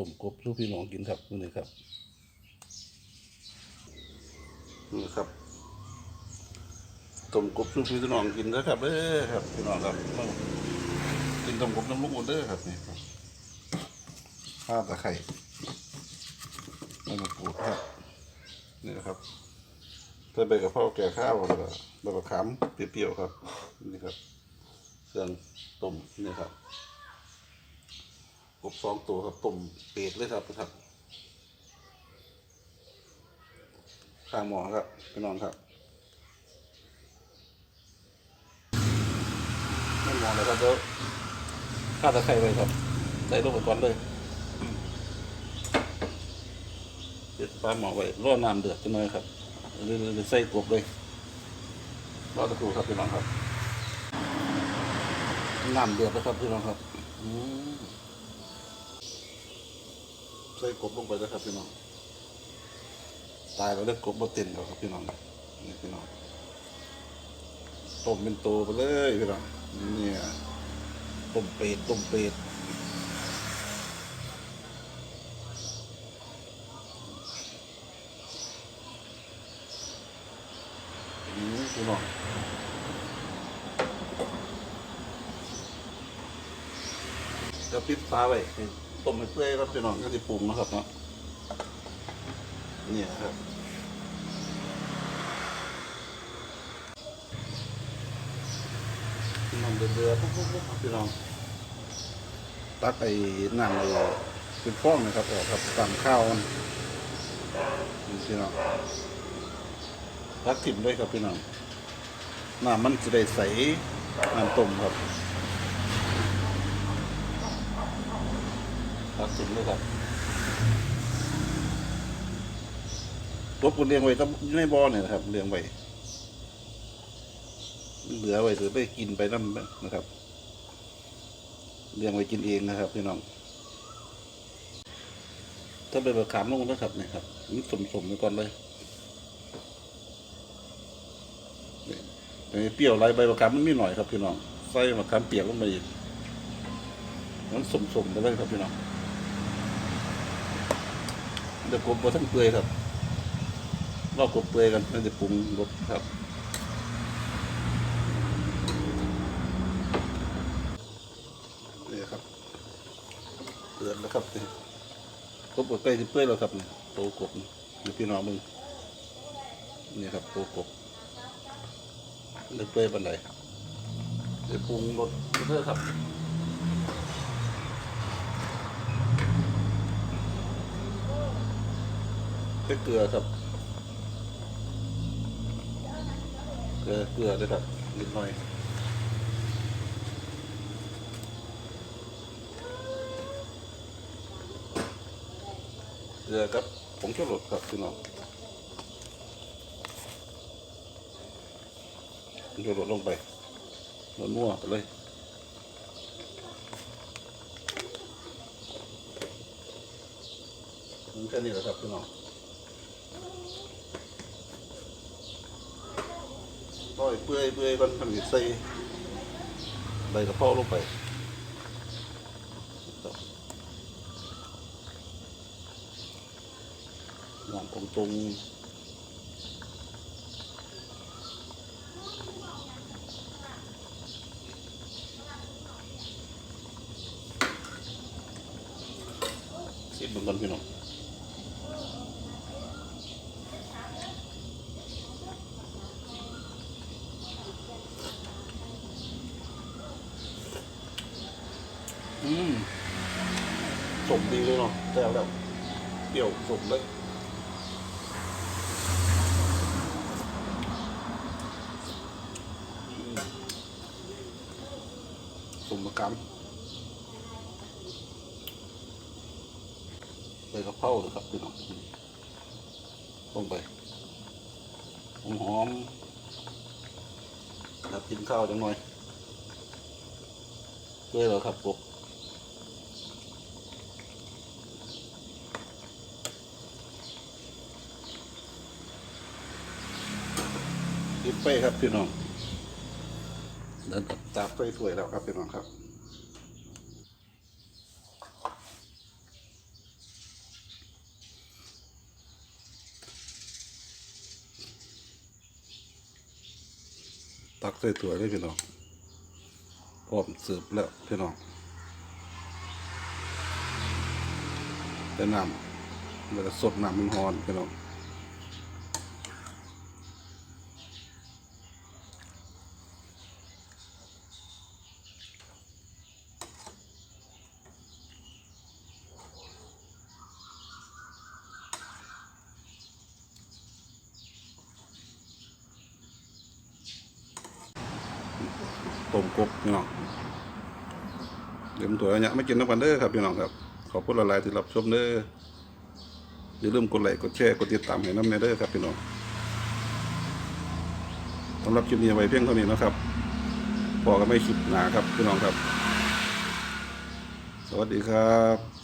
ต้มกบสู้พี่น้องกินครับนี้ครับนี่ครับต้มกบสู้พี่น้องกินนะครับเด้อครับพี่น้องครับกินต้มกบน้ำลูกหมดเด้อครับนี่ครับข้าวตะไคร้ไม่มะกรูดครับนี่นะครับใส่ใบกะเพราแก่ข้าวแล้วก็ใบมะขามเปรี้ยวๆครับ นี่ครับเครื่องต้มนี่ครับ กบสองตัวครับต้มเป็ดเลยครับครับข้างหมอครับพี่น้องครับไม่หมอเลยครับเดี๋ยวข้าตะไคร้ไว้ครับใส่ลงไปก่อนเลยเด็ดปลาหมอไว้รอน้ำเดือดจังเลยครับหรือหรือใส่กบเลยรอตะครูครับพี่น้องครับน้ำเดือดแล้วครับพี่น้องครับอืม ใส่กบลงไปแล้วครับพี่น้อง ตายแล้วได้กบมาเต็นแล้วครับพี่น้องนี่พี่น้องต้มเป็นตัวไปเลยพี่น้องเนี่ยต้มเป็ดต้มเป็ดพี่น้องจะปิดฟ้าไว้ให้ ต้มให้เปื่อยครับพี่น้องก็จะปรุงนะครับเนาะเนี่ยครับน้ำเดือดๆปุ๊บๆพี่น้องตักไอ้น้ำเลยเป็นฟองนะครับออกครับตามข้าวนี่พี่น้องตักถิ่มด้วยครับพี่น้องน้ำมันจะได้ใสน้ำต้มครับ ตักถิ่มด้วยครับรบกวนเลี้ยงไว้ต้องอยู่ในบ่อเนี่ยนะครับเลี้ยงไว้เหลือไว้หรือไปกินไปนั่นนะครับเลี้ยงไว้กินเองนะครับพี่น้อง ถ้าเป็นแบบขามลงนะครับเนี่ยครับนี่สมๆไปก่อนเลยนี่แต่เปรี้ยวไรใบมะขามมันมีหน่อยครับพี่น้องใส่มะขามเปียกลงไปอีกมันสมๆไปเลยครับพี่น้อง เดี๋ยวกบมาทั้งเปลือยครับรอบกบเปลือยกันแล้วจะปรุงรสครับนี่ครับเดือดแล้วครับนี่กบใกล้จะเปื่อยแล้วครับนี่โตกบนี่พี่น้องมึงนี่ครับโตกบเลือเปื่อยบันไดเดี๋ยวปรุงรสเด้อครับ ใส่เกลือครับ เกลือเกลือด้วยครับนิดหน่อยเกลือครับผงชูรสครับพี่น้องผงชูรสลงไปนัวๆไปเลยแค่นี้แหละครับพี่น้อง ร้อยเปื่อยเปื่อยกันทำอยู่ใส่ใบกระเพราลงไปหลังตรงตรงสิบเหมือนกันพี่น้อง อืมสมดีเลยเนาะแต่แบบเปรี้ยวสมเลยสมกรรมใบกระเพราเลยครับพี่น้องลงไปหอมหอมๆแล้วกินข้าวจังหน่อยด้วยเหรอครับกบกิ ไฟครับพี่น้องเดินตากไฟสวยแล้วครับพี่น้องครับตักใส่ถั่วเลยพี่น้องพร้อมสืบแล้วพี่น้องแต่น้ำเวลาสดน้ำมันหอนพี่น้อง มกบพี่น้องเดี๋ยวผมตัวเนี้ยไม่กินน้ำกันเด้อครับพี่น้องครับ ขอบคุณหลายที่รับชมเด้ออย่าลืมกดไลค์กดแชร์กดติดตามให้น้ำเนเด้อครับพี่น้องสำหรับคลิปนี้เอาไว้เพียงเท่านี้นะครับพอก็ไม่คลิปหนาครับพี่น้องครับ สวัสดีครับ